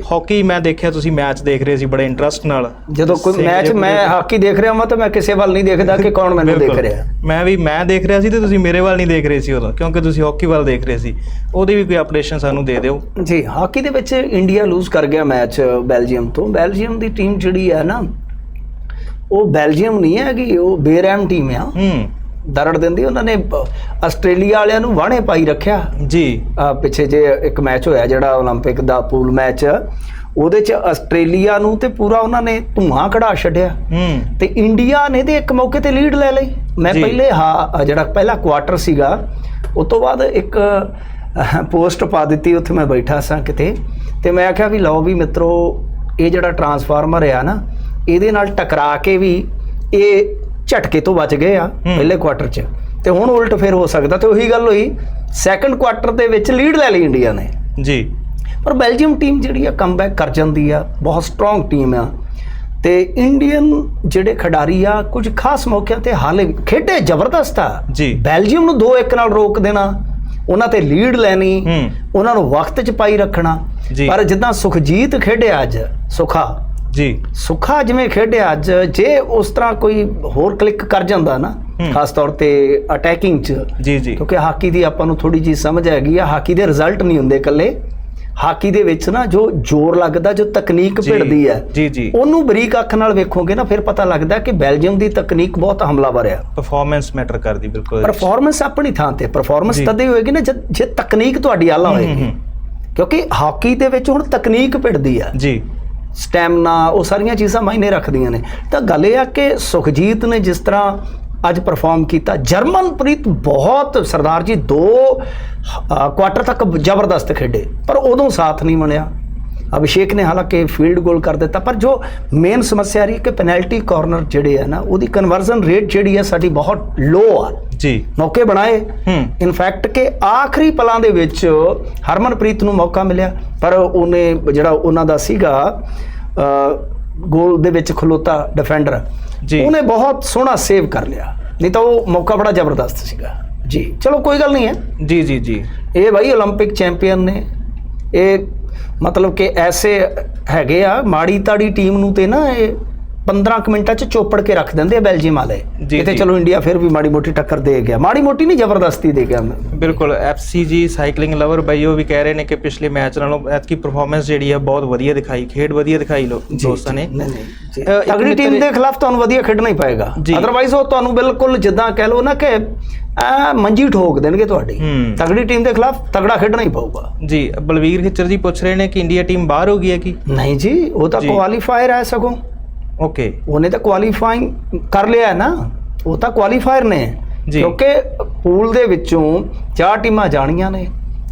Hockey ਮੈਂ ਦੇਖਿਆ ਤੁਸੀਂ ਮੈਚ ਦੇਖ ਰਹੇ ਸੀ ਬੜੇ ਇੰਟਰਸਟ ਨਾਲ। ਜਦੋਂ ਕੋਈ ਮੈਚ ਮੈਂ ਹਾਕੀ ਦੇਖ ਰਿਹਾ ਹਾਂ ਤਾਂ ਮੈਂ ਕਿਸੇ ਵੱਲ ਨਹੀਂ ਦੇਖਦਾ ਕਿ ਕੌਣ ਮੈਨੂੰ ਦੇਖ। ਰਿਹਾ। ਮੈਂ ਵੀ ਮੈਂ ਦੇਖ ਰਿਹਾ ਸੀ ਤੇ ਤੁਸੀਂ ਮੇਰੇ ਵੱਲ ਨਹੀਂ ਦੇਖ ਰਹੇ ਸੀ ਉਦੋਂ ਕਿਉਂਕਿ ਤੁਸੀਂ ਹਾਕੀ ਵੱਲ ਦੇਖ ਰਹੇ ਸੀ। ਉਹਦੀ ਵੀ ਕੋਈ ਅਪਡੇਸ਼ਨ ਸਾਨੂੰ ਦੇ ਦਿਓ। ਜੀ ਹਾਕੀ ਦੇ ਵਿੱਚ ਇੰਡੀਆ ਲੂਜ਼ ਕਰ ਗਿਆ ਮੈਚ ਬੈਲਜੀਅਮ ਤੋਂ। ਬੈਲਜੀਅਮ ਦੀ ਟੀਮ ਜਿਹੜੀ ਹੈ ਨਾ ਉਹ ਬੈਲਜੀਅਮ ਨਹੀਂ ਹੈਗੀ ਉਹ ਬੇਰਹਿਮ ਟੀਮ ਆ। ਹੂੰ। ਦਰੜ ਦਿੰਦੀ ਉਹਨਾਂ ਨੇ ਬ- ਆਸਟ੍ਰੇਲੀਆ ਵਾਲਿਆਂ ਨੂੰ ਵਾਹਣੇ ਪਾਈ ਰੱਖਿਆ ਜੀ ਆਹ ਪਿੱਛੇ ਜੇ ਇੱਕ ਮੈਚ ਹੋਇਆ ਜਿਹੜਾ 올림픽 ਦਾ ਪੂਲ ਮੈਚ ਉਹਦੇ ਚ ਆਸਟ੍ਰੇਲੀਆ ਨੂੰ ਤੇ ਪੂਰਾ ਉਹਨਾਂ ਨੇ ਧੂਆਂ ਕਢਾ ਛੱਡਿਆ ਹੂੰ ਤੇ ਇੰਡੀਆ ਨੇ ਤੇ ਇੱਕ ਮੌਕੇ ਤੇ ਲੀਡ ਲੈ ਲਈ ਮੈਂ ਜੀ। ਪਹਿਲੇ ਹਾਂ ਜਿਹੜਾ ਪਹਿਲਾ ਕੁਆਟਰ ਸੀਗਾ ਉਸ ਤੋਂ ਬਾਅਦ ਇੱਕ ਪੋਸਟ ਪਾ ਦਿੱਤੀ ਉੱਥੇ ਮੈਂ ਬੈਠਾ ਸਾਂ ਕਿਤੇ ਤੇ ਮੈਂ ਆਖਿਆ ਵੀ ਲਓ ਵੀ ਮਿੱਤਰੋ ਇਹ ਜਿਹੜਾ ਟਰਾਂਸਫਾਰਮਰ ਆ ਨਾ ਇਹਦੇ ਨਾਲ ਟਕਰਾ ਕੇ ਵੀ ਇਹ ਝਟਕੇ ਤੋਂ ਬਚ ਗਏ ਆ ਪਹਿਲੇ ਕੁਆਟਰ 'ਚ। ਤੇ ਹੁਣ ਉਲਟ ਫਿਰ ਹੋ ਸਕਦਾ ਤੇ ਉਹੀ ਗੱਲ ਹੋਈ। ਸੈਕੰਡ ਕੁਆਟਰ ਦੇ ਵਿੱਚ ਲੀਡ ਲੈ ਲਈ ਇੰਡੀਆ ਨੇ। ਜੀ। ਪਰ ਬੈਲਜੀਅਮ ਟੀਮ ਜਿਹੜੀ ਆ ਕਮਬੈਕ ਕਰ ਜਾਂਦੀ ਆ ਬਹੁਤ ਸਟਰੋਂਗ ਟੀਮ ਆ। ਤੇ ਇੰਡੀਅਨ ਜਿਹੜੇ ਖਿਡਾਰੀ ਆ ਕੁਝ ਖਾਸ ਮੌਕਿਆਂ ਤੇ ਹਾਲੇ ਖੇਡੇ ਜ਼ਬਰਦਸਤ ਆ। ਜੀ। ਬੈਲਜੀਅਮ ਨੂੰ 2-1 ਨਾਲ ਰੋਕ ਦੇਣਾ ਉਹਨਾਂ ਤੇ ਲੀਡ ਲੈਣੀ। ਉਹਨਾਂ ਨੂੰ ਵਕਤ 'ਚ ਪਾਈ ਰੱਖਣਾ। ਪਰ ਜਿੱਦਾਂ ਸੁਖਜੀਤ ਖੇਡਿਆ ਅੱਜ ਸੁਖਾ ਜੀ। ਸੁਖਾ ਜਿਵੇਂ ਖੇਡਿਆ ਅੱਜ ਜੇ ਉਸ ਤਰ੍ਹਾਂ ਕੋਈ ਹੋਰ ਕਲਿੱਕ ਕਰ ਜਾਂਦਾ ਨਾ ਹੂੰ। ਖਾਸ ਤੌਰ ਤੇ ਅਟੈਕਿੰਗ 'ਚ ਜੀ ਜੀ। ਕਿਉਂਕਿ ਹਾਕੀ ਦੀ ਆਪਾਂ ਨੂੰ ਥੋੜੀ ਜੀ ਸਮਝ ਹੈਗੀ ਆ ਹਾਕੀ ਦੇ ਰਿਜ਼ਲਟ ਨਹੀਂ ਹੁੰਦੇ ਇਕੱਲੇ। ਹਾਕੀ ਦੇ ਵਿੱਚ ਨਾ ਜੋ ਜ਼ੋਰ ਲੱਗਦਾ ਜੋ ਤਕਨੀਕ ਭਿੜਦੀ ਹੈ ਜੀ, ਜੀ। ਉਹਨੂੰ ਬਰੀਕ ਅੱਖ ਨਾਲ ਵੇਖੋਗੇ ਨਾ ਫਿਰ ਪਤਾ ਲੱਗਦਾ ਕਿ ਬੈਲਜੀਅਮ ਦੀ ਤਕਨੀਕ ਬਹੁਤ ਹਮਲਾਵਰ ਆ। ਪਰਫਾਰਮੈਂਸ ਮੈਟਰ ਕਰਦੀ ਬਿਲਕੁਲ। ਪਰਫਾਰਮੈਂਸ ਆਪਣੀ ਥਾਂ ਤੇ ਪਰਫਾਰਮੈਂਸ। ਤਦ ਹੀ ਹੋਏਗੀ ਨਾ ਜੇ ਤਕਨੀਕ ਤੁਹਾਡੀ ਆਲਾ ਹੂੰ, ਹੋਏਗੀ। ਹੂੰ। ਕਿਉਂਕਿ ਹਾਕੀ ਦੇ ਵਿੱਚ ਹੁਣ ਤਕਨੀਕ ਭਿੜਦੀ ਆ। ਜੀ। ਸਟੈਮਨਾ, ਉਹ ਸਾਰੀਆਂ ਚੀਜ਼ਾਂ ਮਾਇਨੇ ਰੱਖਦੀਆਂ ਨੇ। ਤਾਂ ਗੱਲ ਇਹ ਆ ਕਿ ਸੁਖਜੀਤ ਨੇ ਜਿਸ ਤਰ੍ਹਾਂ ਅੱਜ ਪਰਫਾਰਮ ਕੀਤਾ, ਜਰਮਨਪ੍ਰੀਤ ਬਹੁਤ, ਸਰਦਾਰ ਜੀ ਦੋ ਕੁਆਟਰ ਤੱਕ ਜ਼ਬਰਦਸਤ ਖੇਡੇ, ਪਰ ਉਦੋਂ ਸਾਥ ਨਹੀਂ ਬਣਿਆ ਅਭਿਸ਼ੇਕ ਨੇ ਹਾਲਾਂਕਿ ਫੀਲਡ ਗੋਲ ਕਰ ਦਿੱਤਾ ਪਰ ਜੋ ਮੇਨ ਸਮੱਸਿਆ ਰਹੀ ਕਿ ਪੈਨਲਟੀ ਕਾਰਨਰ ਜਿਹੜੇ ਆ ਨਾ ਉਹਦੀ ਕਨਵਰਜ਼ਨ ਰੇਟ ਜਿਹੜੀ ਆ ਸਾਡੀ ਬਹੁਤ ਲੋ ਆ ਜੀ ਮੌਕੇ ਬਣਾਏ ਹੂੰ ਇਨਫੈਕਟ ਕਿ ਆਖਰੀ ਪਲਾਂ ਦੇ ਵਿੱਚ ਹਰਮਨਪ੍ਰੀਤ ਨੂੰ ਮੌਕਾ ਮਿਲਿਆ ਪਰ ਉਹਨੇ ਜਿਹੜਾ ਉਹਨਾਂ ਦਾ ਸੀਗਾ ਗੋਲ ਦੇ ਵਿੱਚ ਖਲੋਤਾ ਡਿਫੈਂਡਰ ਜੀ। ਉਹਨੇ ਬਹੁਤ ਸੋਹਣਾ ਸੇਵ ਕਰ ਲਿਆ ਨਹੀਂ ਤਾਂ ਉਹ ਮੌਕਾ ਬੜਾ ਜ਼ਬਰਦਸਤ ਸੀਗਾ ਜੀ ਚਲੋ ਕੋਈ ਗੱਲ ਨਹੀਂ ਹੈ ਜੀ ਜੀ ਜੀ ਇਹ ਭਾਈ 올림픽 ਚੈਂਪੀਅਨ ਨੇ ਇਹ ਮਤਲਬ ਕਿ ਐਸੇ ਹੈਗੇ ਆ ਮਾੜੀ ਤਾੜੀ ਟੀਮ ਨੂੰ ਤੇ ਨਾ ਇਹ 15 ਕੁ ਮਿੰਟਾਂ ਚ ਚੋਪੜ ਕੇ ਰੱਖ ਦਿੰਦੇ ਆ ਬੈਲਜੀਅਮ ਵਾਲੇ ਜੀ। ਚਲੋ ਇੰਡੀਆ ਫਿਰ ਵੀ ਮਾੜੀ ਮੋਟੀ ਟੱਕਰ ਦੇ ਗਿਆ ਮਾੜੀ ਮੋਟੀ ਨਹੀਂ ਜ਼ਬਰਦਸਤੀ ਦੇ ਗਿਆ ਬਿਲਕੁਲ ਐਫਸੀਜੀ ਸਾਈਕਲਿੰਗ ਲਵਰ ਬਾਈ ਉਹ ਵੀ ਕਹਿ ਰਹੇ ਨੇ ਕਿ ਪਿਛਲੇ ਮੈਚ ਨਾਲੋਂ ਐਤਕੀ ਪਰਫਾਰਮੈਂਸ ਜਿਹੜੀ ਹੈ ਬਹੁਤ ਵਧੀਆ ਦਿਖਾਈ ਖੇਡ ਵਧੀਆ ਦਿਖਾਈ ਲੋ ਦੋਸਤਾਂ ਨੇ ਨਹੀਂ ਨਹੀਂ ਜੀ। ਅ, ਇੱਕ ਤਗੜੀ ਮਿੱਤਰ- ਟੀਮ ਦੇ ਖਿਲਾਫ ਤੁਹਾਨੂੰ ਵਧੀਆ ਖੇਡਣਾ ਹੀ ਪਏਗਾ। ਅਦਰਵਾਈਜ਼ ਉਹ ਤੁਹਾਨੂੰ ਬਿਲਕੁਲ ਜਿੱਦਾਂ ਕਹਿ ਲਓ ਨਾ ਕਿ ਆ ਮੰਜੀ ਠੋਕ ਦੇਣਗੇ ਤੁਹਾਡੀ। ਤਗੜੀ ਟੀਮ ਦੇ ਖਿਲਾਫ ਤਗੜਾ ਖੇਡਣਾ ਹੀ ਪਊਗਾ ਜੀ ਬਲਵੀਰ ਖਿੱਚਰ ਜੀ ਪੁੱਛ ਰਹੇ ਨੇ ਕਿ ਇੰਡੀਆ ਟੀਮ ਬਾਹਰ ਹੋ ਗਈ ਹੈ ਕੀ ਨਹੀਂ ਜੀ ਉਹ ਤਾਂ। ਕੁਆਲੀਫਾਇਰ ਹੈ ਸਗੋਂ ਓਕੇ ਉਹਨੇ ਤਾਂ ਕੁਆਲੀਫਾਈਂਗ ਕਰ ਲਿਆ ਹੈ ਨਾ ਉਹ ਤਾਂ ਕੁਆਲੀਫਾਇਰ ਨੇ। ਜੀ। ਕਿਉਂਕਿ ਪੂਲ ਦੇ ਵਿੱਚੋਂ ਚਾਰ ਟੀਮਾਂ ਜਾਣੀਆਂ ਨੇ।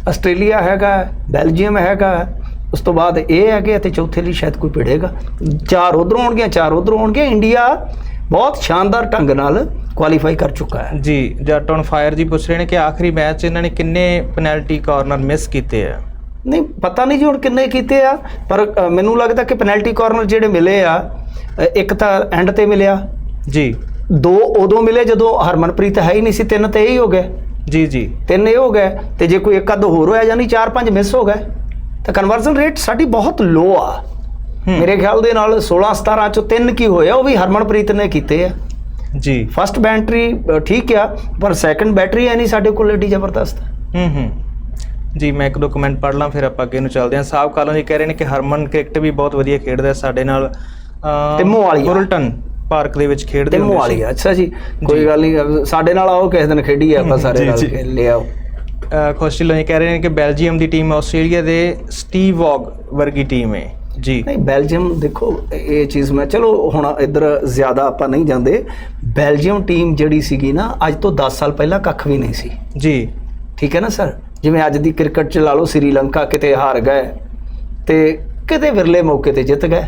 ਆਸਟ੍ਰੇਲੀਆ ਹੈਗਾ ਬੈਲਜੀਅਮ ਹੈਗਾ ਉਸ ਤੋਂ ਬਾਅਦ ਇਹ ਹੈਗੇ ਤੇ ਚੌਥੇ ਲਈ ਸ਼ਾਇਦ ਕੋਈ ਭਿੜੇਗਾ। ਚਾਰ ਉਧਰੋਂ ਆਉਣਗੀਆਂ ਚਾਰ ਉਧਰੋਂ ਆਉਣਗੀਆਂ। ਇੰਡੀਆ ਬਹੁਤ ਸ਼ਾਨਦਾਰ ਢੰਗ ਨਾਲ ਕੁਆਲੀਫਾਈ ਕਰ ਚੁੱਕਾ ਹੈ। ਜੀ ਜੱਟ ਔਨ ਫਾਇਰ ਜੀ ਪੁੱਛ ਰਹੇ ਨੇ ਕਿ ਆਖਰੀ ਮੈਚ 'ਚ ਇਹਨਾਂ ਨੇ ਕਿੰਨੇ ਪੈਨਲਟੀ ਕਾਰਨਰ ਮਿਸ ਕੀਤੇ ਆ? ਨਹੀਂ ਪਤਾ ਨਹੀਂ ਜੀ ਹੁਣ ਕਿੰਨੇ ਕੀਤੇ ਆ ਪਰ ਅ, ਮੈਨੂੰ ਲੱਗਦਾ ਕਿ ਪੈਨਲਟੀ ਕਾਰਨਰ ਜਿਹੜੇ ਮਿਲੇ ਆ ਇੱਕ ਤਾਂ ਐਂਡ ਤੇ ਮਿਲਿਆ। ਜੀ। ਦੋ ਉਦੋਂ ਮਿਲੇ ਜਦੋਂ ਹਰਮਨਪ੍ਰੀਤ ਹੈ ਹੀ ਨਹੀਂ ਸੀ ਤਿੰਨ ਤੇ ਇਹ ਹੀ ਹੋ ਗਏ। ਜੀ ਜੀ। ਤਿੰਨ ਇਹ ਹੋ ਗਏ ਤੇ ਜੇ ਕੋਈ ਇੱਕ ਅੱਧ ਹੋਰ ਹੋਇਆ ਯਾਨੀ 4-5 ਮਿਸ ਹੋ ਗਏ ਤਾਂ ਕਨਵਰਜ਼ਨ ਰੇਟ ਸਾਡੀ ਬਹੁਤ ਲੋ ਆ। ਮੇਰੇ ਖਿਆਲ ਦੇ ਨਾਲ 16-17 ਚੋਂ ਤਿੰਨ ਕੀ ਹੋਇਆ ਉਹ ਵੀ ਹਰਮਨਪ੍ਰੀਤ ਨੇ ਕੀਤੇ ਆ। ਜੀ। ਫਸਟ ਬੈਟਰੀ ਠੀਕ ਆ ਪਰ ਸੈਕੰਡ ਬੈਟਰੀ ਐ ਨਹੀਂ ਸਾਡੇ ਕੋਲ ਏਡੀ ਜ਼ਬਰਦਸਤ। ਹੂੰ ਹੂੰ। ਜੀ ਮੈਂ ਇੱਕ ਦੋ ਕਮੈਂਟ ਪੜ੍ਹ ਲਾਂ ਫਿਰ ਆਪਾਂ ਅੱਗੇ ਨੂੰ ਚੱਲਦੇ ਹਾਂ। ਸਾਹਿਬ ਕਾਲੋਂ ਜੀ ਕਹਿ ਰਹੇ ਨੇ ਕਿ ਹਰਮਨ ਕ੍ਰਿਕਟ ਵੀ ਬਹੁਤ ਵਧੀਆ ਖੇਡਦਾ ਹੈ ਸਾਡੇ ਨਾਲ। ਟਿੰਮੋ ਵਾਲੀ ਆ। ਗੁਰਲਟਨ ਪਾਰਕ ਦੇ ਵਿੱਚ ਖੇਡਦੇ ਹੁੰਦੇ ਸੀ। ਆ। ਅੱਛਾ ਜੀ ਕੋਈ। ਗੱਲ ਨਹੀਂ ਸਾਡੇ ਨਾਲ ਆਓ ਕਿਸੇ ਦਿਨ ਖੇਡੀਏ ਆਪਾਂ ਸਾਰੇ ਨਾਲ। ਖੇਡ ਲਿਆਓ ਅਹ, ਖੁਸ਼ੀ ਲੋਈ ਕਹਿ ਰਹੇ ਨੇ ਕਿ ਬੈਲਜੀਅਮ ਦੀ ਟੀਮ ਆਸਟ੍ਰੇਲੀਆ ਦੇ ਸਟੀਵ ਵੌਗ ਵਰਗੀ ਟੀਮ ਹੈ। ਜੀ। ਨਹੀਂ ਬੈਲਜੀਅਮ ਦੇਖੋ ਇਹ ਚੀਜ਼ ਮੈਂ ਚਲੋ ਹੁਣ ਇੱਧਰ ਜ਼ਿਆਦਾ ਆਪਾਂ ਨਹੀਂ ਜਾਂਦੇ। ਬੈਲਜੀਅਮ ਟੀਮ ਜਿਹੜੀ ਸੀਗੀ ਨਾ ਅੱਜ ਤੋਂ 10 ਸਾਲ ਪਹਿਲਾਂ ਕੱਖ ਵੀ ਨਹੀਂ ਸੀ। ਜੀ। ਠੀਕ ਹੈ ਨਾ ਸਰ? ਜਿਵੇਂ ਅੱਜ ਦੀ ਕ੍ਰਿਕਟ ਚ ਲਾ ਲਓ ਸ੍ਰੀਲੰਕਾ ਕਿਤੇ ਹਾਰ ਗਏ ਤੇ ਕਿਤੇ ਵਿਰਲੇ ਮੌਕੇ ਤੇ ਜਿੱਤ ਗਏ।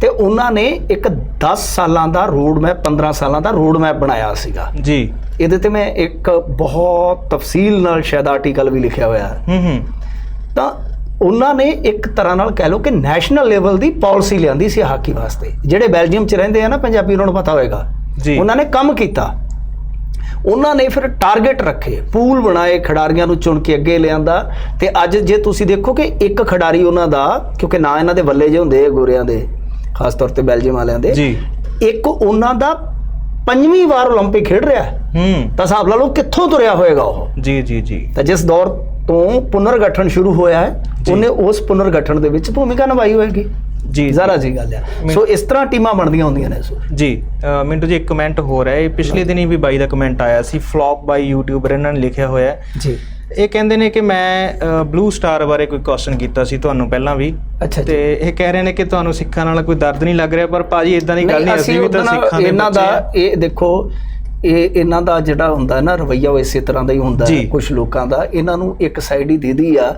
ਤੇ ਉਹਨਾਂ ਨੇ ਇੱਕ 10 ਸਾਲਾਂ ਦਾ ਰੋਡ ਮੈਪ 15 ਸਾਲਾਂ ਦਾ ਰੋਡ ਮੈਪ ਬਣਾਇਆ ਸੀਗਾ। ਜੀ। ਇਹਦੇ ਤੇ ਮੈਂ ਇੱਕ ਬਹੁਤ ਤਫਸੀਲ ਨਾਲ ਸ਼ਾਇਦ ਆਰਟੀਕਲ ਵੀ ਲਿਖਿਆ ਹੋਇਆ। ਹੈ ਹੂੰ। ਹੂੰ ਤਾਂ ਉਹਨਾਂ ਨੇ ਇੱਕ ਤਰ੍ਹਾਂ ਨਾਲ ਕਹਿ ਲਓ ਕਿ ਨੈਸ਼ਨਲ ਲੈਵਲ ਦੀ ਪਾਲਿਸੀ ਲਿਆਂਦੀ ਸੀ ਹਾਕੀ ਵਾਸਤੇ। ਜਿਹੜੇ ਬੈਲਜੀਅਮ ਚ ਰਹਿੰਦੇ ਆ ਨਾ ਪੰਜਾਬੀ ਉਹਨਾਂ ਨੂੰ ਪਤਾ ਹੋਏਗਾ। ਜੀ। ਉਹਨਾਂ ਨੇ ਕੰਮ ਕੀਤਾ। ਉਹਨਾਂ ਨੇ ਫਿਰ ਟਾਰਗੇਟ ਰੱਖੇ। ਪੂਲ ਬਣਾਏ ਖਿਡਾਰੀਆਂ ਨੂੰ ਚੁਣ ਕੇ ਅੱਗੇ ਲਿਆਂਦਾ। ਤੇ ਅੱਜ ਜੇ ਤੁਸੀਂ ਦੇਖੋ ਕਿ ਇੱਕ ਖਿਡਾਰੀ ਉਹਨਾਂ ਦਾ ਕਿਉਂਕਿ ਨਾਂ ਇਹਨਾਂ ਦੇ ਬੱਲੇ ਜੇ ਹੁੰਦੇ ਗੋਰਿਆਂ ਦੇ ਖਾਸ ਤੌਰ ਤੇ ਬੈਲਜੀਅਮ ਵਾਲਿਆਂ ਦੇ। ਜੀ। ਇੱਕ ਉਹਨਾਂ ਦਾ ਪੰਜਵੀਂ ਵਾਰ 올림픽 ਖੇਡ ਰਿਹਾ ਹੈ। ਹੂੰ। ਤਾਂ ਹਿਸਾਬ ਲਾ ਲਓ ਕਿੱਥੋਂ ਤੁਰਿਆ ਹੋਏਗਾ ਉਹ। ਜੀ ਜੀ ਜੀ। ਤਾਂ ਜਿਸ ਦੌਰ ਤੋਂ ਪੁਨਰਗਠਨ ਸ਼ੁਰੂ ਹੋਇਆ ਹੈ ਉਹਨੇ ਉਸ ਪੁਨਰਗਠਨ ਦੇ ਵਿੱਚ ਭੂਮਿਕਾ ਨਿਭਾਈ ਹੋਏਗੀ। ਜੀ ਜ਼ਰਾ ਜੀ ਗੱਲ ਆ। ਸੋ ਇਸ ਤਰ੍ਹਾਂ ਟੀਮਾਂ ਬਣਦੀਆਂ ਹੁੰਦੀਆਂ ਨੇ ਸੋ। ਜੀ ਮਿੰਟੂ ਜੀ ਇੱਕ ਕਮੈਂਟ ਹੋ। ਰਿਹਾ ਹੈ ਪਿਛਲੇ ਦਿਨੀ ਵੀ ਬਾਈ ਦਾ ਕਮੈਂਟ ਆਇਆ ਸੀ ਫਲॉप ਬਾਈ ਯੂਟਿਊਬਰ ਇਹਨਾਂ ਨੇ ਲਿਖਿਆ ਹੋਇਆ ਹੈ। ਜੀ। ਇਹ ਕਹਿੰਦੇ ਨੇ ਕਿ ਮੈਂ ਬਲੂ ਸਟਾਰ ਬਾਰੇ ਕੋਈ ਕੁਐਸਚਨ ਕੀਤਾ ਸੀ ਤੁਹਾਨੂੰ ਪਹਿਲਾਂ ਵੀ। ਅੱਛਾ ਤੇ ਇਹ ਕਹਿ ਰਹੇ ਨੇ ਕਿ ਤੁਹਾਨੂੰ ਸਿੱਖਾਂ ਨਾਲ ਕੋਈ ਦਰਦ ਨਹੀਂ ਲੱਗ ਰਿਹਾ ਪਰ ਭਾਜੀ ਇਦਾਂ ਦੀ ਗੱਲ ਨਹੀਂ ਅਸੀਂ ਵੀ ਤਾਂ ਸਿੱਖਾਂ ਦੇ ਇਹਨਾਂ ਦਾ। ਇਹ ਦੇਖੋ ਇਹ ਇਹਨਾਂ ਦਾ ਜਿਹੜਾ ਹੁੰਦਾ ਨਾ ਰਵਈਆ ਉਹ ਇਸੇ ਤਰ੍ਹਾਂ ਦਾ ਹੀ ਹੁੰਦਾ। ਕੁਝ ਲੋਕਾਂ ਦਾ। ਇਹਨਾਂ ਨੂੰ ਇੱਕ ਸਾਈਡ ਹੀ ਦੀਦੀ ਆ।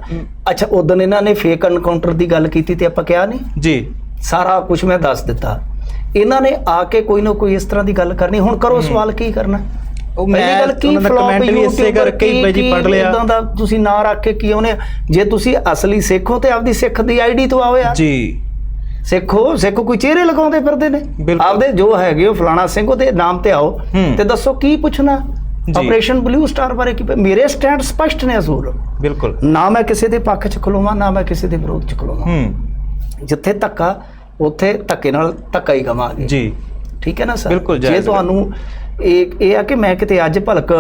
ਅੱਛਾ ਉਦੋਂ ਇਹਨਾਂ ਨੇ ਫੇਕ ਐਨਕਾਊਂਟਰ ਦੀ ਗੱਲ ਕੀਤੀ ਤੇ ਆਪਾਂ ਕਿਹਾ ਨਹੀਂ? ਜੀ। ਸਾਰਾ ਕੁਝ ਮੈਂ ਦੱਸ ਦਿੱਤਾ। ਇਹਨਾਂ ਨੇ ਆ ਕੇ ਕੋਈ ਨਾ ਕੋਈ ਇਸ ਤਰ੍ਹਾਂ ਦੀ ਗੱਲ ਕਰਨੀ। ਹੁਣ ਕਰੋ ਸਵਾਲ ਕੀ ਕਰਨਾ? ਉਹ ਮੈਂ ਗੱਲ ਕੀ ਉਹਨਾਂ ਦਾ ਕਮੈਂਟ ਵੀ ਇਸੇ ਕਰਕੇ ਹੀ ਬਾਈ ਜੀ ਪੜ ਲਿਆ। ਏਦਾਂ ਦਾ ਤੁਸੀਂ ਨਾਂ ਰੱਖ ਕੇ ਕੀ ਉਹਨੇ ਜੇ ਤੁਸੀਂ ਅਸਲੀ ਸਿੱਖ ਹੋ ਤੇ ਆਪਦੀ ਸਿੱਖ ਦੀ ਆਈਡੀ ਤੋਂ ਆਓ ਯਾਰ। ਜੀ। ਸਿੱਖੋ ਸਿੱਖ ਕੋਈ ਚਿਹਰੇ ਲਗਾਉਂਦੇ ਫਿਰਦੇ ਨੇ। ਆਪਦੇ ਜੋ ਹੈਗੇ ਉਹ ਫਲਾਣਾ ਸਿੰਘ ਉਹਦੇ ਨਾਮ ਤੇ ਆਓ। ਤੇ ਦੱਸੋ ਕੀ ਪੁੱਛਣਾ। ਆਪਰੇਸ਼ਨ ਬਲੂ ਸਟਾਰ ਬਾਰੇ ਕੀ ਮੇਰੇ ਸਟੈਂਡ ਸਪਸ਼ਟ ਨੇ ਅਸੂਲ। ਬਿਲਕੁਲ। ਨਾ ਮੈਂ ਕਿਸੇ ਦੇ ਪੱਖ 'ਚ ਖਲੋਵਾਂ ਨਾ ਮੈਂ ਕਿਸੇ ਦੇ ਵਿਰੋਧ 'ਚ ਖਲੋਵਾਂ। ਹੂੰ। ਜਿੱਥੇ ਧੱਕਾ ਉੱਥੇ ਧੱਕੇ ਨਾਲ ਧੱਕਾ ਹੀ ਕਵਾਂਗੇ ਜੀ। ਠੀਕ ਹੈ ਨਾ ਸਰ? ਜੇ। ਤੁਹਾਨੂੰ ਇਹ ਇਹ ਆ ਕਿ ਮੈਂ ਕਿਤੇ ਅੱਜ ਭਲਕ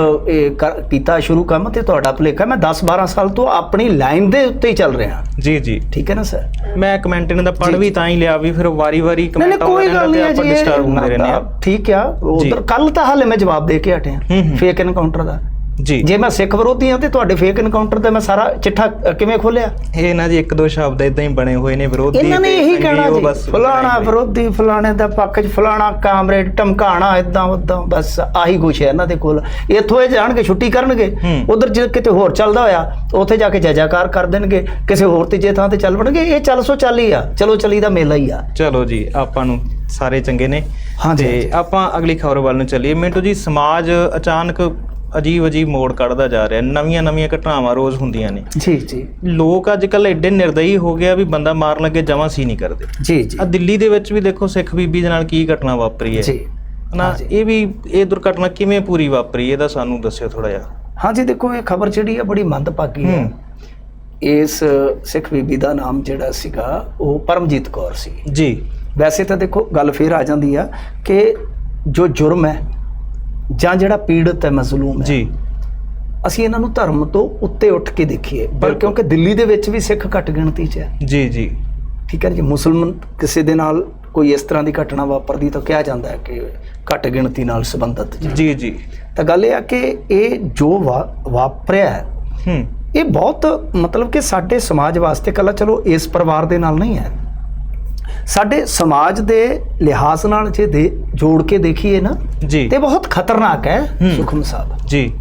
ਕੀਤਾ ਸ਼ੁਰੂ ਕੰਮ ਤੇ ਤੁਹਾਡਾ ਭੁਲੇਖਾ ਮੈਂ 10 12 ਸਾਲ ਤੋਂ ਆਪਣੀ ਲਾਈਨ ਦੇ ਉੱਤੇ ਹੀ ਚੱਲ ਰਿਹਾ। ਜੀ ਜੀ। ਠੀਕ ਹੈ ਨਾ ਸਰ? ਮੈਂ ਕਮੈਂਟ ਇਹਨਾਂ ਦਾ ਪੜ ਵੀ ਤਾਂ ਹੀ ਲਿਆ ਵੀ ਫਿਰ ਵਾਰੀ-ਵਾਰੀ ਕਮੈਂਟ ਨਹੀਂ ਕੋਈ ਗੱਲ ਨਹੀਂ ਹੈ ਆਪਾਂ ਜੀ ਡਿਸਟਰਬ ਹੁੰਦੇ ਰਹਿੰਦੇ ਆ ਠੀਕ ਆ। ਉਧਰ ਕੱਲ ਤਾਂ ਹਾਲੇ ਮੈਂ ਜਵਾਬ ਦੇ ਕੇ ਹਟਿਆ। ਫੇਕ ਐਨਕਾਊਂਟਰ ਦਾ। ਜੀ। ਜੇ ਮੈਂ ਸਿੱਖ ਵਿਰੋਧੀ ਹਾਂ ਤੇ ਤੁਹਾਡੇ ਫੇਕ ਐਨਕਾਊਂਟਰ ਤੇ ਮੈਂ ਸਾਰਾ ਚਿੱਠਾ ਕਿਵੇਂ ਖੋਲਿਆ ਇਹ ਇਹਨਾਂ ਦੇ ਇੱਕ ਦੋ ਸ਼ਬਦ ਇਦਾਂ ਹੀ ਬਣੇ ਹੋਏ ਨੇ ਵਿਰੋਧੀ ਇਹਨਾਂ ਨੇ ਇਹੀ ਕਹਿਣਾ ਜੀ ਫਲਾਣਾ। ਵਿਰੋਧੀ ਫਲਾਣੇ ਦਾ ਪੱਖ 'ਚ ਫਲਾਣਾ ਕਾਮਰੇਡ ਧਮਕਾਣਾ ਇਦਾਂ ਉਦਾਂ ਬਸ ਆਹੀ ਕੁਛ ਹੈ ਇਹਨਾਂ ਦੇ ਕੋਲ। ਇੱਥੋਂ ਇਹ ਜਾਣਗੇ ਛੁੱਟੀ ਕਰਨਗੇ। ਉਧਰ ਜੇ ਕਿਤੇ ਹੋਰ ਚੱਲਦਾ ਹੋਇਆ ਉੱਥੇ ਜਾ ਕੇ ਜੈਜਾਕਾਰ ਕਰ ਦੇਣਗੇ। ਕਿਸੇ ਹੋਰ ਤੀਜੇ ਥਾਂ ਤੇ ਚੱਲ ਵੜਨਗੇ ਇਹ ਚੱਲ ਸੋ ਚੱਲ ਹੀ ਆ। ਚਲੋ ਚੱਲੀ ਦਾ ਮੇਲਾ ਹੀ ਆ। ਚਲੋ ਜੀ ਆਪਾਂ ਨੂੰ ਸਾਰੇ ਚੰਗੇ ਨੇ। ਹਾਂਜੀ। ਆਪਾਂ ਅਗਲੀ ਖਬਰ ਵੱਲ ਨੂੰ ਚੱਲੀਏ। ਮਿੰਟੂ ਜੀ ਸਮਾਜ ਅਚਾਨਕ ਅਜੀਬ ਅਜੀਬ ਮੋੜ ਕੱਢਦਾ ਜਾ ਰਿਹਾ। ਨਵੀਆਂ ਨਵੀਆਂ ਘਟਨਾਵਾਂ ਰੋਜ਼ ਹੁੰਦੀਆਂ ਨੇ। ਜੀ ਜੀ। ਲੋਕ ਅੱਜ ਕੱਲ ਐਡੇ ਨਿਰਦਈ ਹੋ ਗਿਆ ਵੀ ਬੰਦਾ ਮਾਰਨ ਲੱਗੇ ਜਮਾਂ ਸੀ ਨਹੀਂ ਕਰਦੇ। ਜੀ ਜੀ। ਆ ਦਿੱਲੀ ਦੇ ਵਿੱਚ ਵੀ ਦੇਖੋ ਸਿੱਖ ਬੀਬੀ ਦੇ ਨਾਲ ਕੀ ਘਟਨਾ ਵਾਪਰੀ ਹੈ। ਜੀ। ਨਾ। ਇਹ ਵੀ ਇਹ ਦੁਰਘਟਨਾ ਕਿਵੇਂ ਪੂਰੀ ਵਾਪਰੀ ਇਹਦਾ ਸਾਨੂੰ ਦੱਸਿਓ ਥੋੜਾ ਜਿਹਾ। ਹਾਂਜੀ ਦੇਖੋ ਇਹ ਖਬਰ ਜਿਹੜੀ ਆ ਬੜੀ ਮੰਦਭਾਗੀ ਹੈ। ਹੂੰ। ਇਸ ਸਿੱਖ ਬੀਬੀ ਦਾ ਨਾਮ ਜਿਹੜਾ ਸੀਗਾ ਉਹ ਪਰਮਜੀਤ ਕੌਰ ਸੀ। ਜੀ। ਵੈਸੇ ਤਾਂ ਦੇਖੋ ਗੱਲ ਫੇਰ ਆ ਜਾਂਦੀ ਆ ਕਿ ਜੋ ਜੁਰਮ ਹੈ ਜਾਂ ਜਿਹੜਾ ਪੀੜਤ ਹੈ ਮਜ਼ਲੂਮ ਹੈ ਜੀ। ਅਸੀਂ ਇਹਨਾਂ ਨੂੰ ਧਰਮ ਤੋਂ ਉੱਤੇ ਉੱਠ ਕੇ ਦੇਖੀਏ। ਪਰ। ਕਿਉਂਕਿ ਦਿੱਲੀ ਦੇ ਵਿੱਚ ਵੀ ਸਿੱਖ ਘੱਟ ਗਿਣਤੀ 'ਚ ਹੈ। ਜੀ ਜੀ। ਠੀਕ ਹੈ ਜੀ? ਮੁਸਲਮਾਨ ਕਿਸੇ ਦੇ ਨਾਲ ਕੋਈ ਇਸ ਤਰ੍ਹਾਂ ਦੀ ਘਟਨਾ ਵਾਪਰਦੀ ਤਾਂ ਕਿਹਾ ਜਾਂਦਾ ਹੈ ਕਿ ਘੱਟ ਗਿਣਤੀ ਨਾਲ ਸੰਬੰਧਿਤ ਜੀ। ਜੀ ਤਾਂ ਗੱਲ ਇਹ ਆ ਕਿ ਇਹ ਜੋ ਵਾਪਰਿਆ ਹੈ ਹੂੰ। ਇਹ ਬਹੁਤ ਮਤਲਬ ਕਿ ਸਾਡੇ ਸਮਾਜ ਵਾਸਤੇ ਕੱਲਾ ਚਲੋ ਇਸ ਪਰਿਵਾਰ ਦੇ ਨਾਲ ਨਹੀਂ ਹੈ। ਸਾਡੇ ਸਮਾਜ ਦੇ ਲਿਹਾਜ਼ ਨਾਲ ਜੇ ਦੇ ਜੋੜ ਕੇ ਦੇਖੀਏ ਨਾ ਜੀ। ਤੇ ਬਹੁਤ ਖਤਰਨਾਕ ਹੈ ਹੂੰ। ਸੁਖਮ ਸਾਹਿਬ। ਜੀ।